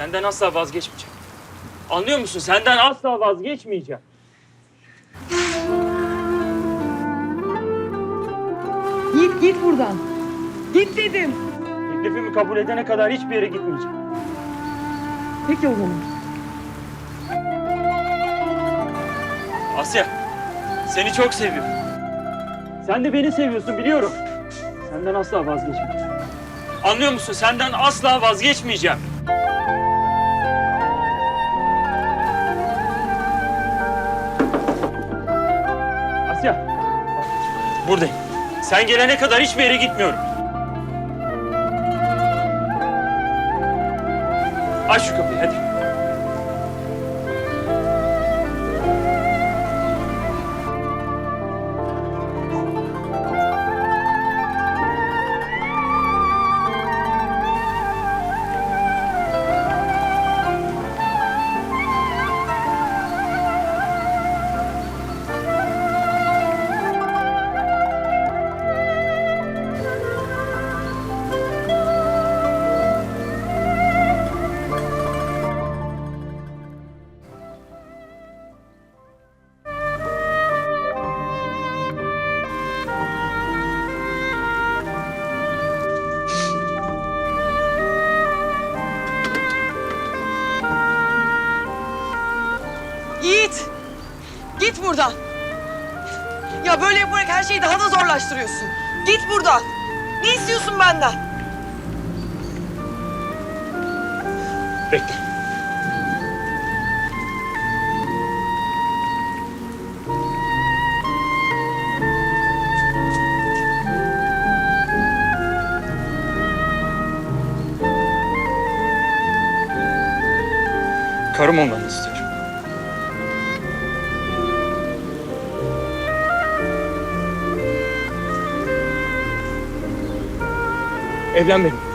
Senden asla vazgeçmeyeceğim. Anlıyor musun? Senden asla vazgeçmeyeceğim. Git git buradan. Git dedim. Teklifimi kabul edene kadar hiçbir yere gitmeyeceğim. Peki o zaman. Asya, seni çok seviyorum. Sen de beni seviyorsun biliyorum. Senden asla vazgeçmeyeceğim. Anlıyor musun? Senden asla vazgeçmeyeceğim. Asya, buradayım. Sen gelene kadar hiçbir yere gitmiyorum. Aç şu kapıyı hadi. Git buradan. Ya böyle yaparak her şeyi daha da zorlaştırıyorsun. Git buradan. Ne istiyorsun benden? Bekle. Karım olmanı istiyorum. Evlen benimle.